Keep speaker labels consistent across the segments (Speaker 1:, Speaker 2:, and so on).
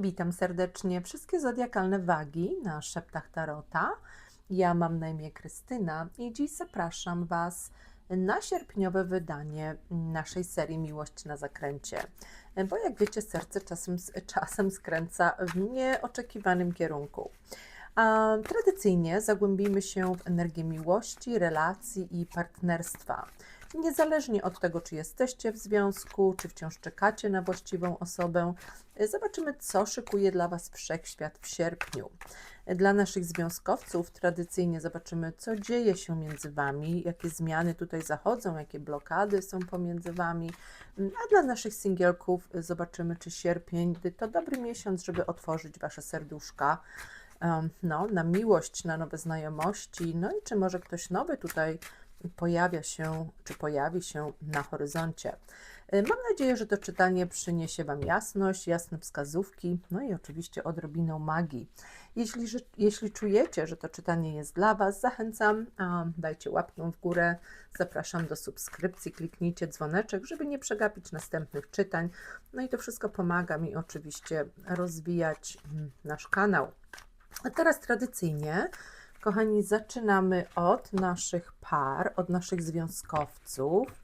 Speaker 1: Witam serdecznie wszystkie zodiakalne wagi na szeptach Tarota. Ja mam na imię Krystyna i dziś zapraszam Was na sierpniowe wydanie naszej serii Miłość na zakręcie. Bo jak wiecie, serce czasem, czasem skręca w nieoczekiwanym kierunku. A tradycyjnie zagłębimy się w energię miłości, relacji i partnerstwa. Niezależnie od tego, czy jesteście w związku, czy wciąż czekacie na właściwą osobę, zobaczymy, co szykuje dla Was wszechświat w sierpniu. Dla naszych związkowców tradycyjnie zobaczymy, co dzieje się między Wami, jakie zmiany tutaj zachodzą, jakie blokady są pomiędzy Wami. A dla naszych singielków zobaczymy, czy sierpień to dobry miesiąc, żeby otworzyć Wasze serduszka no, na miłość, na nowe znajomości, no i czy może ktoś nowy tutaj pojawia się, czy pojawi się na horyzoncie. Y, mam nadzieję, że to czytanie przyniesie Wam jasność, jasne wskazówki, no i oczywiście odrobinę magii. Jeśli, jeśli czujecie, że to czytanie jest dla Was, zachęcam, dajcie łapkę w górę, zapraszam do subskrypcji, kliknijcie dzwoneczek, żeby nie przegapić następnych czytań. No i to wszystko pomaga mi oczywiście rozwijać mm, nasz kanał. A teraz tradycyjnie Kochani, zaczynamy od naszych par, od naszych związkowców.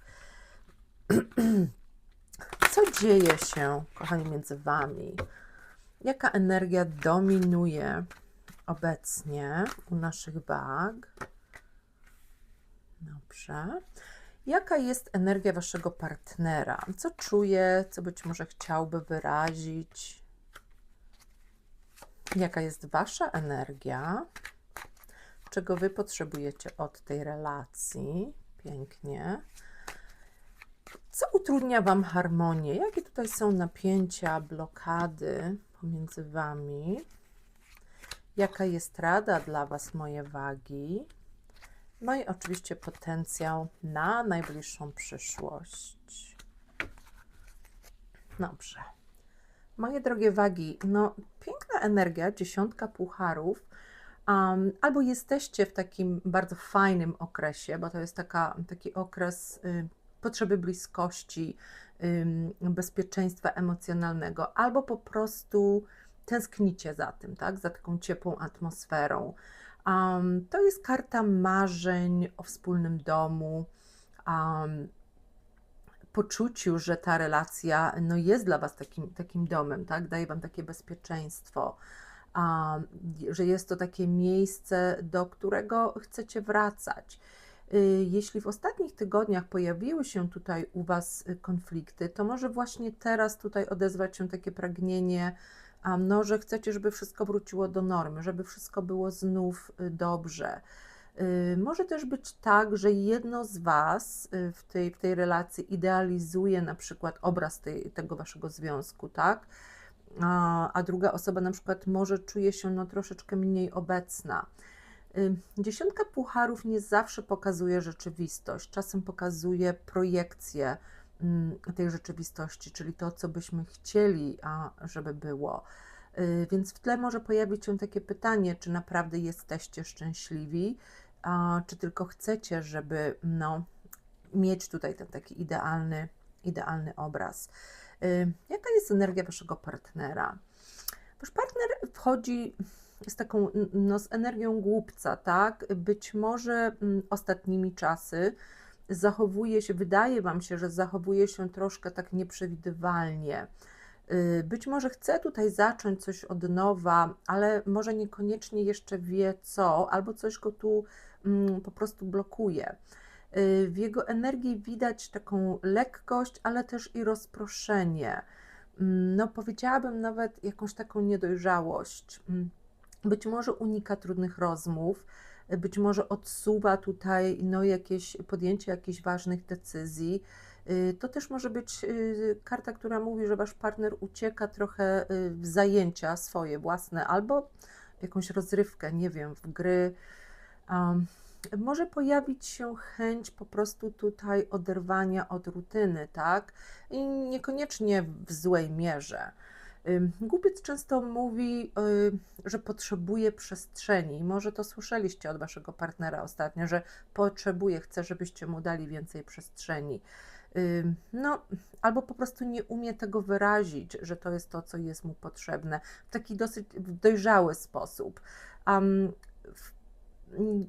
Speaker 1: Co dzieje się, kochani, między Wami? Jaka energia dominuje obecnie u naszych wag? Dobrze. Jaka jest energia Waszego partnera? Co czuje, co być może chciałby wyrazić? Jaka jest Wasza energia? Czego Wy potrzebujecie od tej relacji. Pięknie. Co utrudnia Wam harmonię? Jakie tutaj są napięcia, blokady pomiędzy Wami? Jaka jest rada dla Was, moje wagi? No i oczywiście potencjał na najbliższą przyszłość. Dobrze. Moje drogie wagi, no piękna energia, dziesiątka pucharów Um, albo jesteście w takim bardzo fajnym okresie, bo to jest taka, taki okres y, potrzeby bliskości, y, bezpieczeństwa emocjonalnego, albo po prostu tęsknicie za tym, tak? za taką ciepłą atmosferą. Um, to jest karta marzeń o wspólnym domu, um, poczuciu, że ta relacja no, jest dla Was takim, takim domem, tak? daje Wam takie bezpieczeństwo że jest to takie miejsce, do którego chcecie wracać. Y, jeśli w ostatnich tygodniach pojawiły się tutaj u Was y, konflikty, to może właśnie teraz tutaj odezwać się takie pragnienie, no, że chcecie, żeby wszystko wróciło do normy, żeby wszystko było znów y, dobrze. Może też być tak, że jedno z Was w tej, w tej relacji idealizuje na przykład obraz tej, tego Waszego związku, tak? A, a druga osoba na przykład może czuje się no, troszeczkę mniej obecna. Dziesiątka pucharów nie zawsze pokazuje rzeczywistość, czasem pokazuje projekcję tej rzeczywistości, czyli to, co byśmy chcieli, a żeby było. Y, więc w tle może pojawić się takie pytanie, czy naprawdę jesteście szczęśliwi, a czy tylko chcecie, żeby no, mieć tutaj ten taki idealny, idealny obraz. Y, jaka jest energia waszego partnera? Wasz partner wchodzi z taką no, z energią głupca, tak? Być może mm, ostatnimi czasy zachowuje się, wydaje wam się, że zachowuje się troszkę tak nieprzewidywalnie. Y, być może chce tutaj zacząć coś od nowa, ale może niekoniecznie jeszcze wie co, albo coś go tu mm, po prostu blokuje. Y, w jego energii widać taką lekkość, ale też i rozproszenie. Mm, no, powiedziałabym nawet jakąś taką niedojrzałość. Mm, być może unika trudnych rozmów, y, być może odsuwa tutaj no, jakieś podjęcie jakichś ważnych decyzji. Y, to też może być karta, która mówi, że wasz partner ucieka trochę w zajęcia swoje własne albo w jakąś rozrywkę, nie wiem, w gry. Um, może pojawić się chęć po prostu tutaj oderwania od rutyny, tak? I niekoniecznie w złej mierze. Głupiec często mówi, że potrzebuje przestrzeni. Może to słyszeliście od waszego partnera ostatnio, że potrzebuje, chce, żebyście mu dali więcej przestrzeni. No, albo po prostu nie umie tego wyrazić, że to jest to, co jest mu potrzebne, w taki dosyć dojrzały sposób. Am, w-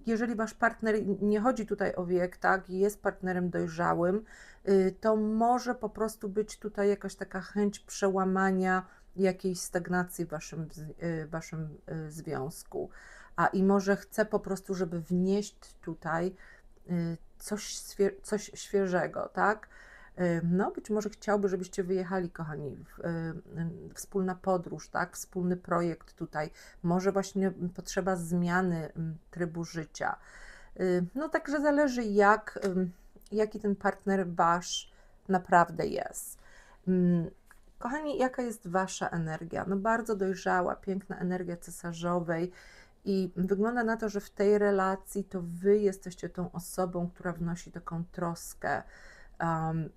Speaker 1: jeżeli wasz partner, nie chodzi tutaj o wiek, tak, jest partnerem dojrzałym, y, to może po prostu być tutaj jakaś taka chęć przełamania jakiejś stagnacji w waszym, y, waszym y, związku. A i może chce po prostu, żeby wnieść tutaj coś, coś świeżego, tak? No, być może chciałby, żebyście wyjechali, kochani, w y, wspólna podróż, tak? Wspólny projekt tutaj. Może właśnie potrzeba zmiany trybu życia. No, także zależy, jak, jaki ten partner wasz naprawdę jest. Kochani, jaka jest wasza energia? No, bardzo dojrzała, piękna energia cesarzowej. I wygląda na to, że w tej relacji to wy jesteście tą osobą, która wnosi taką troskę, um,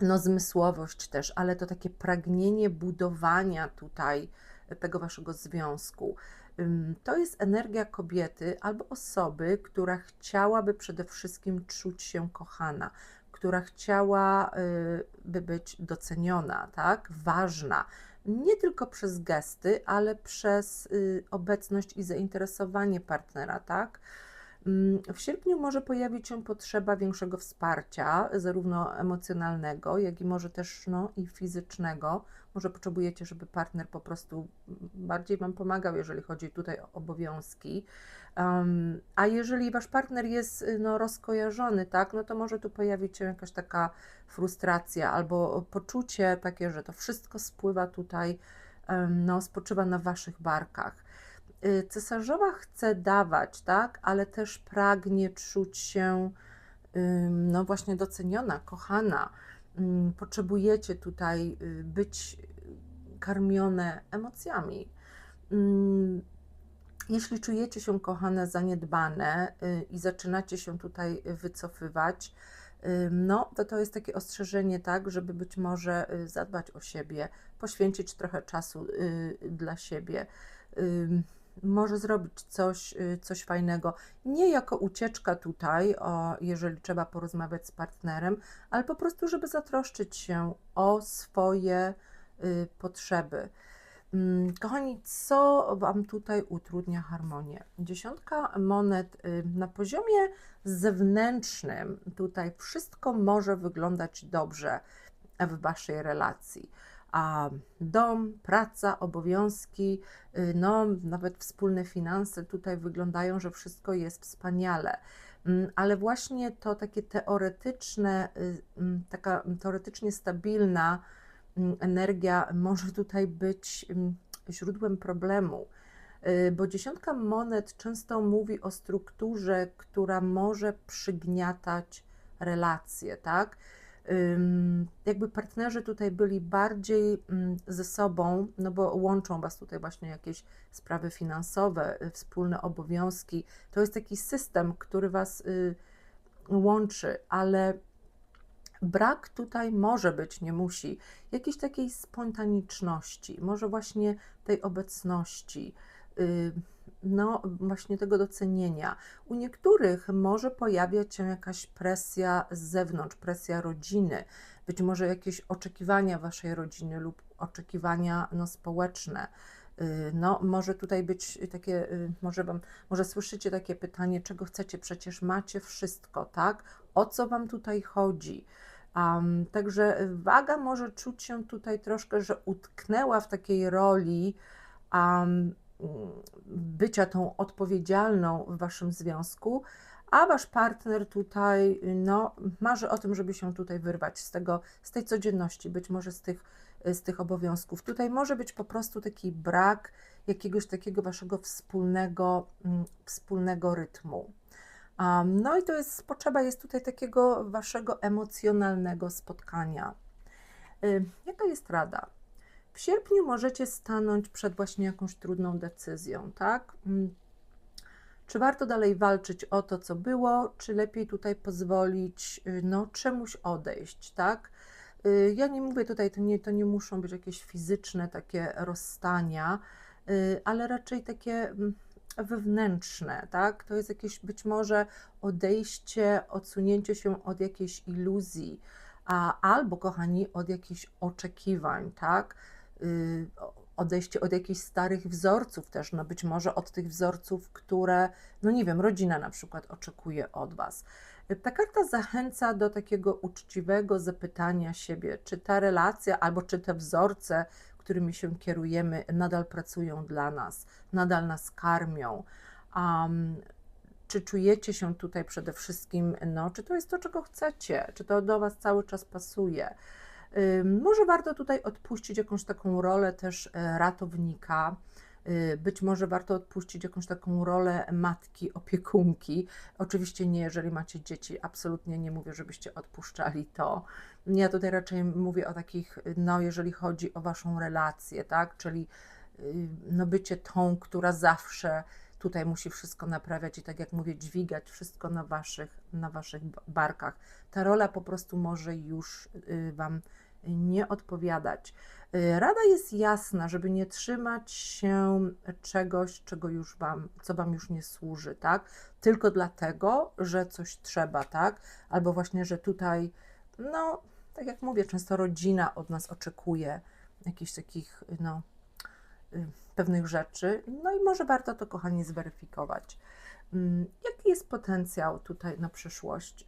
Speaker 1: no zmysłowość też, ale to takie pragnienie budowania tutaj tego waszego związku. To jest energia kobiety albo osoby, która chciałaby przede wszystkim czuć się kochana, która chciałaby być doceniona, tak, ważna. Nie tylko przez gesty, ale przez y, obecność i zainteresowanie partnera, tak? Mm, W sierpniu może pojawić się potrzeba większego wsparcia, zarówno emocjonalnego, jak i może też no, i fizycznego. Może potrzebujecie, żeby partner po prostu bardziej Wam pomagał, jeżeli chodzi tutaj o obowiązki. Um, a jeżeli Wasz partner jest no, rozkojarzony, tak, no to może tu pojawić się jakaś taka frustracja albo poczucie takie, że to wszystko spływa tutaj, em, no, spoczywa na Waszych barkach. Y, Cesarzowa chce dawać, tak, ale też pragnie czuć się, no właśnie doceniona, kochana. Potrzebujecie tutaj y, być karmione emocjami. Jeśli czujecie się kochane, zaniedbane y, i zaczynacie się tutaj wycofywać, no to to jest takie ostrzeżenie, tak, żeby być może zadbać o siebie, poświęcić trochę czasu dla siebie. Może zrobić coś, y, coś fajnego, nie jako ucieczka tutaj, o, jeżeli trzeba porozmawiać z partnerem, ale po prostu, żeby zatroszczyć się o swoje y, potrzeby. Mm, Kochani, co Wam tutaj utrudnia harmonię? Dziesiątka monet y, na poziomie zewnętrznym, tutaj wszystko może wyglądać dobrze w Waszej relacji. A dom, praca, obowiązki, y, no nawet wspólne finanse tutaj wyglądają, że wszystko jest wspaniale. Mm, Ale właśnie to takie teoretyczne, y, mm, taka teoretycznie stabilna, mm, energia może tutaj być źródłem problemu, Y, bo dziesiątka monet często mówi o strukturze, która może przygniatać relacje, tak? Jakby partnerzy tutaj byli bardziej mm, ze sobą, no bo łączą Was tutaj właśnie jakieś sprawy finansowe, y, wspólne obowiązki. To jest taki system, który Was y, łączy, ale brak tutaj może być, nie musi, jakiejś takiej spontaniczności, może właśnie tej obecności, no właśnie tego docenienia. U niektórych może pojawiać się jakaś presja z zewnątrz, presja rodziny, być może jakieś oczekiwania waszej rodziny lub oczekiwania no, społeczne. Y, No, może tutaj być takie, y, może wam, może słyszycie takie pytanie, czego chcecie? Przecież macie wszystko, tak? O co wam tutaj chodzi? Um, także waga może czuć się tutaj troszkę, że utknęła w takiej roli um, bycia tą odpowiedzialną w waszym związku, a wasz partner tutaj no, marzy o tym, żeby się tutaj wyrwać z tego, z tej codzienności, być może z tych, z tych obowiązków. Tutaj może być po prostu taki brak jakiegoś takiego waszego wspólnego, mm, wspólnego rytmu. No i to jest, potrzeba jest tutaj takiego waszego emocjonalnego spotkania. Jaka jest rada? W sierpniu możecie stanąć przed właśnie jakąś trudną decyzją, tak? Mm, Czy warto dalej walczyć o to, co było, czy lepiej tutaj pozwolić y, no, czemuś odejść, tak? Y, Ja nie mówię tutaj, to nie, to nie muszą być jakieś fizyczne takie rozstania, y, ale raczej takie mm, wewnętrzne, tak? To jest jakieś być może odejście, odsunięcie się od jakiejś iluzji, a, albo kochani, od jakichś oczekiwań, tak? Y, odejście od jakichś starych wzorców też, no być może od tych wzorców, które, no nie wiem, rodzina na przykład oczekuje od Was. Ta karta zachęca do takiego uczciwego zapytania siebie, czy ta relacja albo czy te wzorce, którymi się kierujemy, nadal pracują dla nas, nadal nas karmią. Um, czy czujecie się tutaj przede wszystkim, no, czy to jest to, czego chcecie, czy to do Was cały czas pasuje. Może warto tutaj odpuścić jakąś taką rolę też e, ratownika. y, Być może warto odpuścić jakąś taką rolę matki, opiekunki. Oczywiście nie, jeżeli macie dzieci, absolutnie nie mówię, żebyście odpuszczali to. Ja tutaj raczej mówię o takich, no, jeżeli chodzi o Waszą relację, tak? Czyli y, no, bycie tą, która zawsze tutaj musi wszystko naprawiać i tak jak mówię, dźwigać wszystko na waszych, na waszych ba- barkach. Ta rola po prostu może już y, wam nie odpowiadać. Y, Rada jest jasna, żeby nie trzymać się czegoś, czego już wam, co wam już nie służy, tak? Tylko dlatego, że coś trzeba, tak? Albo właśnie, że tutaj, no, tak jak mówię, często rodzina od nas oczekuje jakichś takich, no, y, pewnych rzeczy. No i może warto to, kochani, zweryfikować. Mm, Jaki jest potencjał tutaj na przyszłość?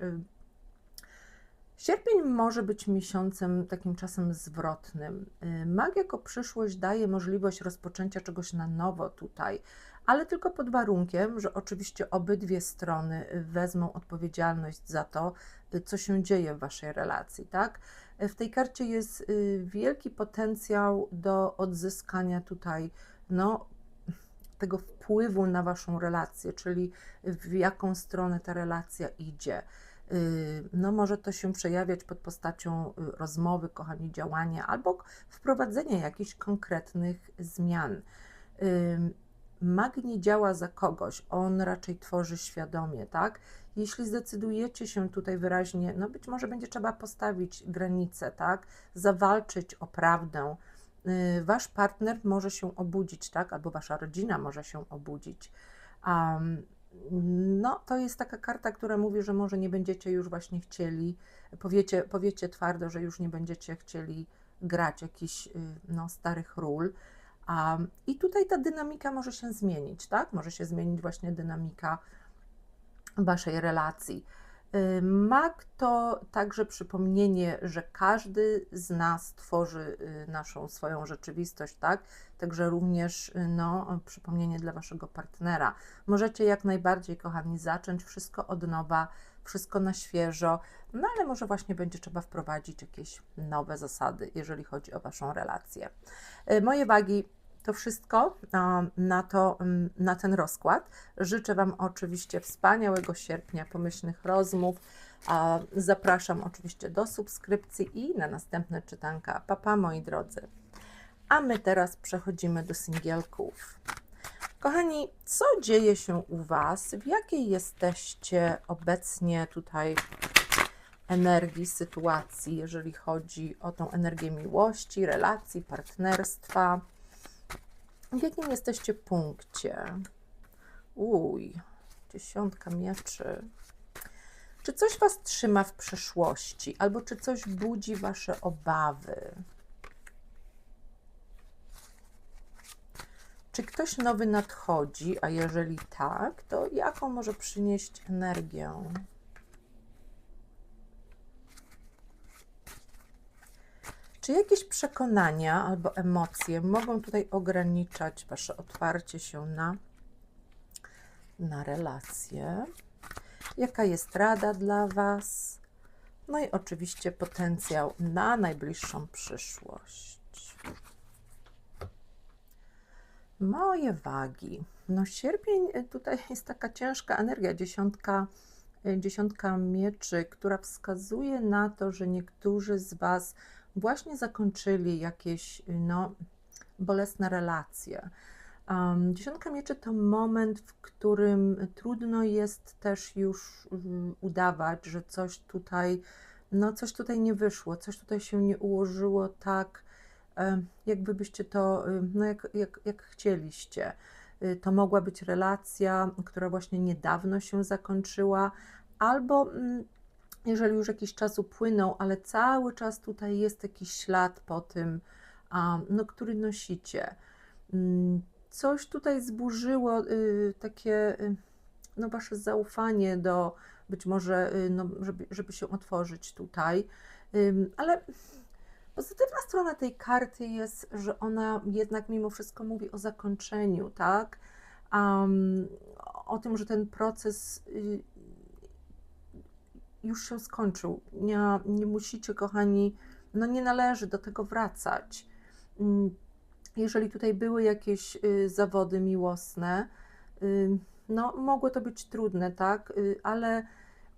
Speaker 1: Sierpień może być miesiącem takim czasem zwrotnym. Y, Mag jako przyszłość daje możliwość rozpoczęcia czegoś na nowo tutaj, ale tylko pod warunkiem, że oczywiście obydwie strony wezmą odpowiedzialność za to, y, co się dzieje w waszej relacji, tak? Y, W tej karcie jest wielki potencjał do odzyskania tutaj, no, tego wpływu na waszą relację, czyli w jaką stronę ta relacja idzie. Y, No, może to się przejawiać pod postacią y, rozmowy, kochani, działania albo wprowadzenia jakichś konkretnych zmian. Mag nie działa za kogoś, on raczej tworzy świadomie, tak? Jeśli zdecydujecie się tutaj wyraźnie, no być może będzie trzeba postawić granice, tak? Zawalczyć o prawdę. Y, Wasz partner może się obudzić, tak? Albo wasza rodzina może się obudzić. Um, no, to jest taka karta, która mówi, że może nie będziecie już właśnie chcieli, powiecie, powiecie twardo, że już nie będziecie chcieli grać jakichś y, no, starych ról. Um, I tutaj ta dynamika może się zmienić, tak? Może się zmienić właśnie dynamika waszej relacji. Y, Mag to także przypomnienie, że każdy z nas tworzy y, naszą swoją rzeczywistość, tak? Także również y, no, przypomnienie dla waszego partnera. Możecie jak najbardziej, kochani, zacząć wszystko od nowa, wszystko na świeżo, no ale może właśnie będzie trzeba wprowadzić jakieś nowe zasady, jeżeli chodzi o waszą relację. Moje wagi to wszystko na, to, na ten rozkład. Życzę Wam oczywiście wspaniałego sierpnia, pomyślnych rozmów. Zapraszam oczywiście do subskrypcji i na następne czytanka. Papa, moi drodzy. A my teraz przechodzimy do singielków. Kochani, co dzieje się u Was? W jakiej jesteście obecnie tutaj energii, sytuacji, jeżeli chodzi o tą energię miłości, relacji, partnerstwa? W jakim jesteście punkcie? Uj, dziesiątka mieczy. Czy coś Was trzyma w przeszłości, albo czy coś budzi Wasze obawy? Czy ktoś nowy nadchodzi, a jeżeli tak, to jaką może przynieść energię? Czy jakieś przekonania albo emocje mogą tutaj ograniczać Wasze otwarcie się na, na relacje? Jaka jest rada dla Was? No i oczywiście potencjał na najbliższą przyszłość. Moje wagi. No sierpień y, tutaj jest taka ciężka energia, dziesiątka, y, dziesiątka mieczy, która wskazuje na to, że niektórzy z Was właśnie zakończyli jakieś no, bolesne relacje. Um, dziesiątka mieczy to moment, w którym trudno jest też już mm, udawać, że coś tutaj, no coś tutaj nie wyszło, coś tutaj się nie ułożyło tak, em, jakby byście to, no jak, jak, jak chcieliście. Y, To mogła być relacja, która właśnie niedawno się zakończyła, albo mm, jeżeli już jakiś czas upłynął, ale cały czas tutaj jest jakiś ślad po tym, no, który nosicie. Mm, Coś tutaj zburzyło y, takie y, no, wasze zaufanie do być może, y, no, żeby, żeby się otworzyć tutaj, ale Pozytywna strona tej karty jest, że ona jednak mimo wszystko mówi o zakończeniu, tak? Am, o tym, że ten proces już się skończył. Nie, nie musicie, kochani, no nie należy do tego wracać. Mm, Jeżeli tutaj były jakieś y, zawody miłosne, y, no mogło to być trudne, tak? Y, Ale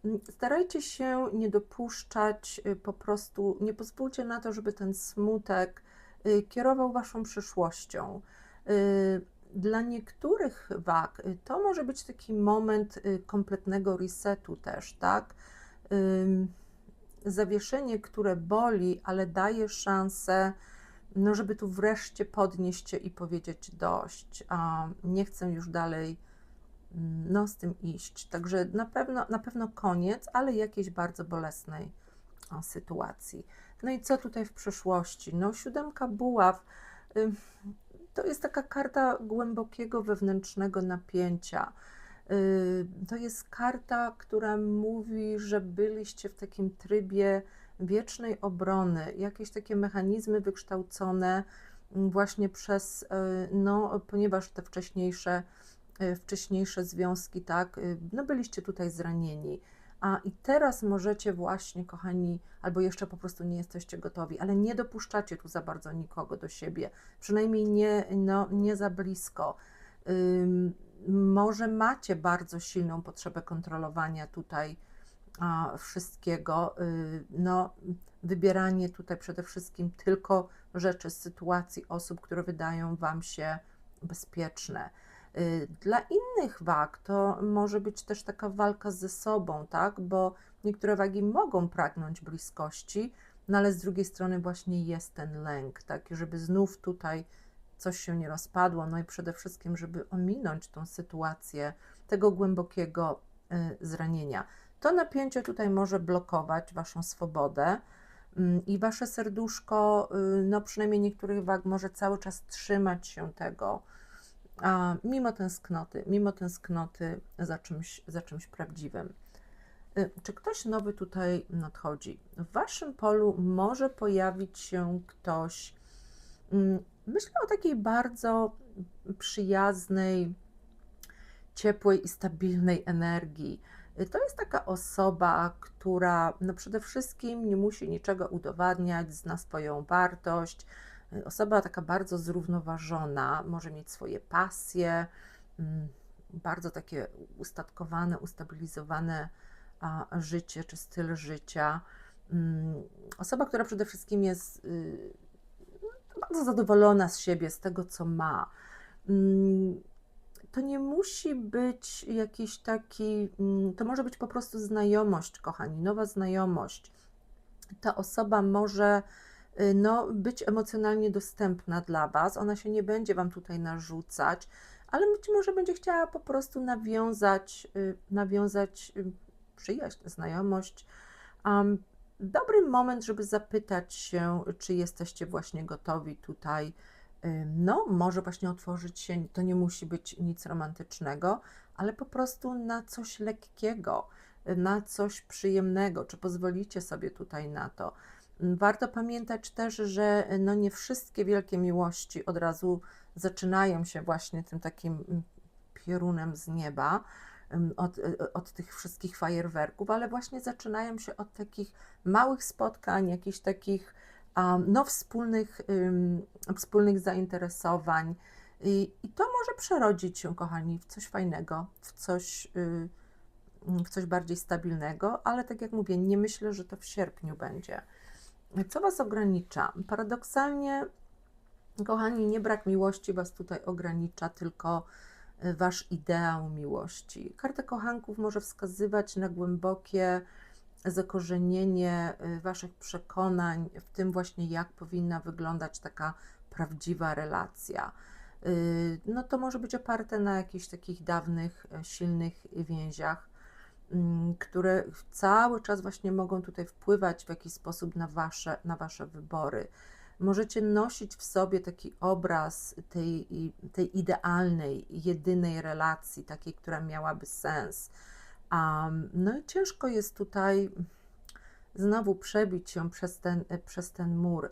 Speaker 1: Mm, Starajcie się nie dopuszczać, po prostu nie pozwólcie na to, żeby ten smutek kierował waszą przyszłością. Dla niektórych wag to może być taki moment kompletnego resetu też, tak? Zawieszenie, które boli, ale daje szansę, no żeby tu wreszcie podnieść się i powiedzieć dość, a nie chcę już dalej no, z tym iść. Także na pewno, na pewno koniec, ale jakiejś bardzo bolesnej sytuacji. No i co tutaj w przyszłości? No, siódemka buław to jest taka karta głębokiego wewnętrznego napięcia. Y, To jest karta, która mówi, że byliście w takim trybie wiecznej obrony, jakieś takie mechanizmy wykształcone mm, właśnie przez, y, no, ponieważ te wcześniejsze y, wcześniejsze związki, tak, no byliście tutaj zranieni. A i teraz możecie właśnie, kochani, albo jeszcze po prostu nie jesteście gotowi, ale nie dopuszczacie tu za bardzo nikogo do siebie, przynajmniej nie, no, nie za blisko. Ym, może macie bardzo silną potrzebę kontrolowania tutaj wszystkiego. Y, no, wybieranie tutaj przede wszystkim tylko rzeczy, sytuacji, osób, które wydają Wam się bezpieczne. Y, Dla innych wag to może być też taka walka ze sobą, tak? Bo niektóre wagi mogą pragnąć bliskości, no ale z drugiej strony właśnie jest ten lęk, tak? Żeby znów tutaj coś się nie rozpadło, no i przede wszystkim, żeby ominąć tą sytuację tego głębokiego y, zranienia. To napięcie tutaj może blokować Waszą swobodę mm, i Wasze serduszko, y, no przynajmniej niektórych wag, może cały czas trzymać się tego, a mimo tęsknoty, mimo tęsknoty za czymś, za czymś prawdziwym. Y, Czy ktoś nowy tutaj nadchodzi? W waszym polu może pojawić się ktoś, mm, myślę o takiej bardzo przyjaznej, ciepłej i stabilnej energii. Y, To jest taka osoba, która no przede wszystkim nie musi niczego udowadniać, zna swoją wartość, Y, Osoba taka bardzo zrównoważona, może mieć swoje pasje, mm, bardzo takie ustatkowane, ustabilizowane życie czy styl życia. Mm, Osoba, która przede wszystkim jest y, bardzo zadowolona z siebie, z tego, co ma. Mm, To nie musi być jakiś taki, mm, to może być po prostu znajomość, kochani, nowa znajomość. Ta osoba może y, no, być emocjonalnie dostępna dla Was. Ona się nie będzie Wam tutaj narzucać, ale być może będzie chciała po prostu nawiązać, y, nawiązać y, przyjaźń, znajomość. Dobry moment, żeby zapytać się, czy jesteście właśnie gotowi tutaj. No, może właśnie otworzyć się, to nie musi być nic romantycznego, ale po prostu na coś lekkiego, na coś przyjemnego. Czy pozwolicie sobie tutaj na to? Warto pamiętać też, że no nie wszystkie wielkie miłości od razu zaczynają się właśnie tym takim mm, piorunem z nieba, od, y, od tych wszystkich fajerwerków, ale właśnie zaczynają się od takich małych spotkań, jakichś takich no, wspólnych, wspólnych zainteresowań. I, I to może przerodzić się, kochani, w coś fajnego, w coś, y, w coś bardziej stabilnego, ale tak jak mówię, nie myślę, że to w sierpniu będzie. Co Was ogranicza? Paradoksalnie, kochani, nie brak miłości Was tutaj ogranicza, tylko Wasz ideał miłości. Karta kochanków może wskazywać na głębokie zakorzenienie y, Waszych przekonań w tym właśnie, jak powinna wyglądać taka prawdziwa relacja. Y, No to może być oparte na jakichś takich dawnych, y, silnych więziach. mm, które cały czas właśnie mogą tutaj wpływać w jakiś sposób na wasze, na wasze wybory. Możecie nosić w sobie taki obraz tej, tej idealnej, jedynej relacji, takiej, która miałaby sens. Um, no i ciężko jest tutaj znowu przebić się przez ten, przez ten mur.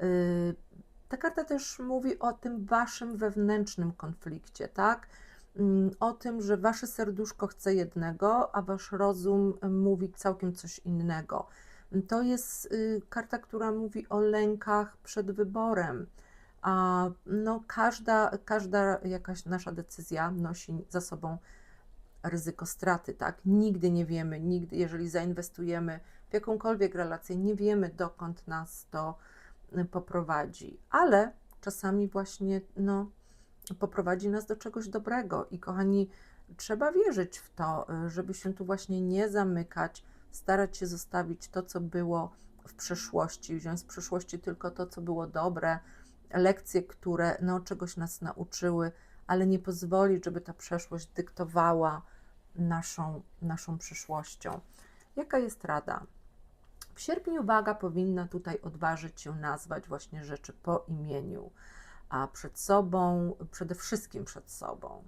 Speaker 1: Yy, ta karta też mówi o tym waszym wewnętrznym konflikcie, tak? Mm, o tym, że wasze serduszko chce jednego, a wasz rozum mówi całkiem coś innego. To jest y, karta, która mówi o lękach przed wyborem. A no, każda, każda jakaś nasza decyzja nosi za sobą ryzyko straty, tak? Nigdy nie wiemy, nigdy, jeżeli zainwestujemy w jakąkolwiek relację, nie wiemy, dokąd nas to y, poprowadzi, ale czasami właśnie no, poprowadzi nas do czegoś dobrego. I kochani, trzeba wierzyć w to, y, żeby się tu właśnie nie zamykać, starać się zostawić to, co było w przeszłości, wziąć z przeszłości tylko to, co było dobre, lekcje, które no, czegoś nas nauczyły, ale nie pozwolić, żeby ta przeszłość dyktowała naszą, naszą przyszłością. Jaka jest rada? W sierpniu waga powinna tutaj odważyć się nazwać właśnie rzeczy po imieniu, a przed sobą, przede wszystkim przed sobą.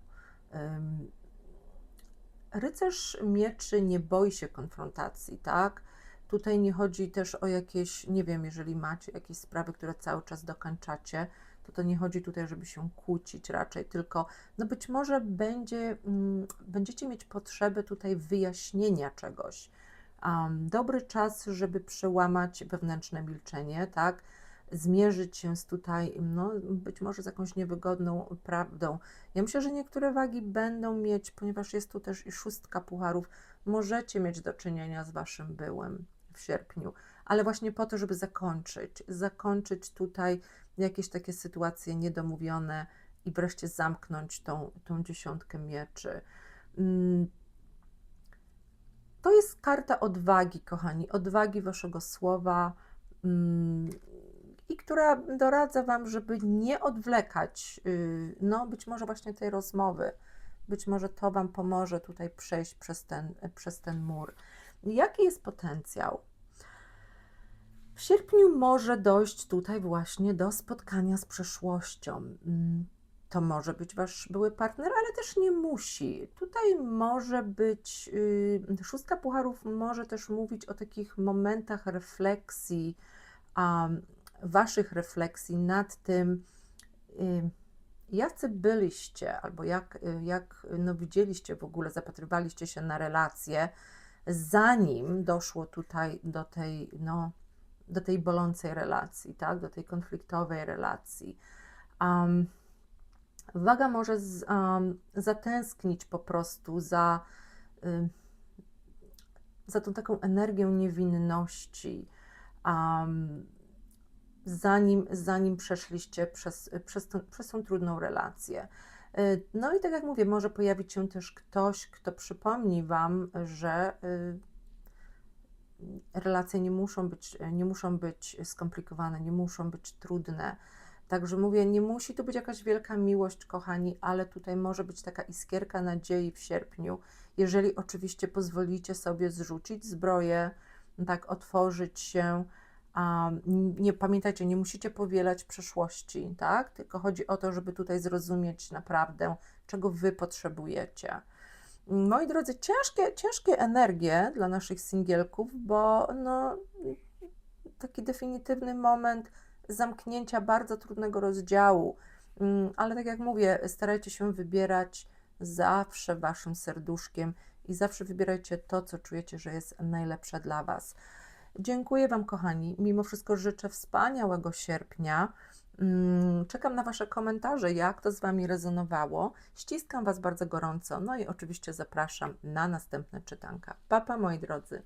Speaker 1: Rycerz mieczy nie boi się konfrontacji, tak? Tutaj nie chodzi też o jakieś, nie wiem, jeżeli macie jakieś sprawy, które cały czas dokańczacie, to to nie chodzi tutaj, żeby się kłócić raczej, tylko no być może będzie, mm, będziecie mieć potrzebę tutaj wyjaśnienia czegoś. Um, dobry czas, żeby przełamać wewnętrzne milczenie, tak? Zmierzyć się z tutaj, no, być może z jakąś niewygodną prawdą. Ja myślę, że niektóre wagi będą mieć, ponieważ jest tu też i szóstka pucharów, możecie mieć do czynienia z waszym byłem w sierpniu, ale właśnie po to, żeby zakończyć, zakończyć tutaj jakieś takie sytuacje niedomówione i wreszcie zamknąć tą, tą dziesiątkę mieczy. Mm. To jest karta odwagi, kochani, odwagi waszego słowa mm, która doradza Wam, żeby nie odwlekać, y, no być może właśnie tej rozmowy. Być może to Wam pomoże tutaj przejść przez ten, przez ten mur. Jaki jest potencjał? W sierpniu może dojść tutaj właśnie do spotkania z przeszłością. Mm, to może być Wasz były partner, ale też nie musi. Tutaj może być, yy, szóstka pucharów może też mówić o takich momentach refleksji, Waszych refleksji nad tym, jacy byliście, albo jak, jak no, widzieliście w ogóle, zapatrywaliście się na relacje, zanim doszło tutaj do tej, no, do tej bolącej relacji, tak? do tej konfliktowej relacji. Um, waga może z, um, zatęsknić po prostu za, y, za tą taką energią niewinności. Um, zanim, zanim przeszliście przez, przez, tą, przez tą trudną relację. Y, no i tak jak mówię, może pojawić się też ktoś, kto przypomni Wam, że y, relacje nie muszą być, nie muszą być skomplikowane, nie muszą być trudne. Także mówię, nie musi to być jakaś wielka miłość, kochani, ale tutaj może być taka iskierka nadziei w sierpniu, jeżeli oczywiście pozwolicie sobie zrzucić zbroję, tak, otworzyć się, nie pamiętajcie, nie musicie powielać przeszłości, tak? Tylko chodzi o to, żeby tutaj zrozumieć naprawdę, czego wy potrzebujecie. Moi drodzy, ciężkie, ciężkie energie dla naszych singielków, bo no, taki definitywny moment zamknięcia bardzo trudnego rozdziału. Mm, ale tak jak mówię, starajcie się wybierać zawsze waszym serduszkiem i zawsze wybierajcie to, co czujecie, że jest najlepsze dla was. Dziękuję Wam, kochani. Mimo wszystko życzę wspaniałego sierpnia. Mm, czekam na Wasze komentarze, jak to z Wami rezonowało. Ściskam Was bardzo gorąco, no i oczywiście zapraszam na następne czytanka. Papa, moi drodzy.